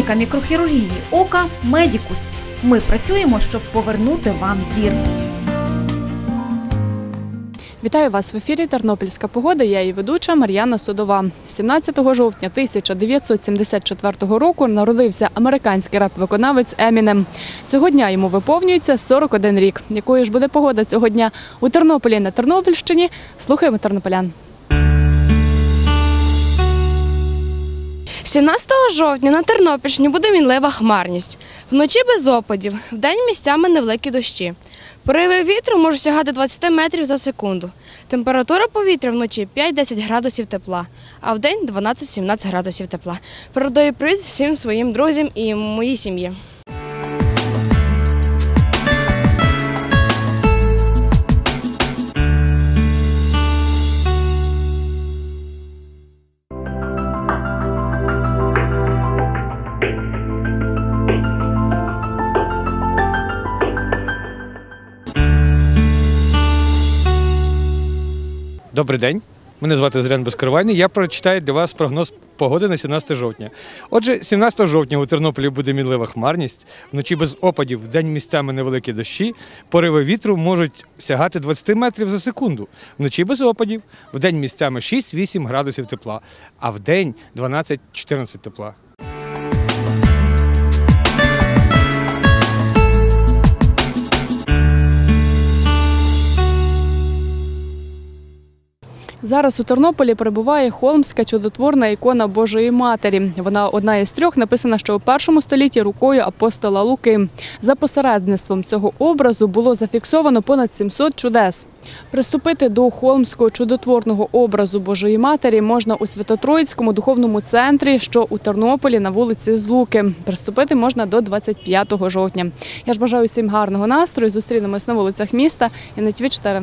Клініка мікрохірургії ока Медікус. Ми працюємо, щоб повернути вам зір. Вітаю вас в ефірі Тернопільська погода. Я її ведуча Мар'яна Судова. 17 жовтня 1974 року народився американський реп-виконавець Емінем. Цього дня йому виповнюється 41 рік. Якою ж буде погода цього дня у Тернополі на Тернопільщині? Слухаємо тернополян. 17 жовтня на Тернопільщині буде мінлива хмарність. Вночі без опадів, вдень місцями невеликі дощі. Пориви вітру можуть сягати 20 метрів за секунду. Температура повітря вночі 5-10 градусів тепла, а вдень 12-17 градусів тепла. Передаю привіт всім своїм друзям і моїй сім'ї. Добрий день. Мене звати Зорян Безкривайний. Я прочитаю для вас прогноз погоди на 17 жовтня. Отже, 17 жовтня у Тернополі буде мінлива хмарність, вночі без опадів, вдень місцями невеликі дощі. Пориви вітру можуть сягати 20 метрів за секунду. Вночі без опадів, вдень місцями 6-8 градусів тепла, а вдень 12-14 тепла. Зараз у Тернополі перебуває холмська чудотворна ікона Божої Матері. Вона одна із трьох, написана ще у першому столітті рукою апостола Луки. За посередництвом цього образу було зафіксовано понад 700 чудес. Приступити до холмського чудотворного образу Божої Матері можна у Свято-Троїцькому духовному центрі, що у Тернополі на вулиці Злуки. Приступити можна до 25 жовтня. Я ж бажаю всім гарного настрою. Зустрінемось на вулицях міста і на ТВ 4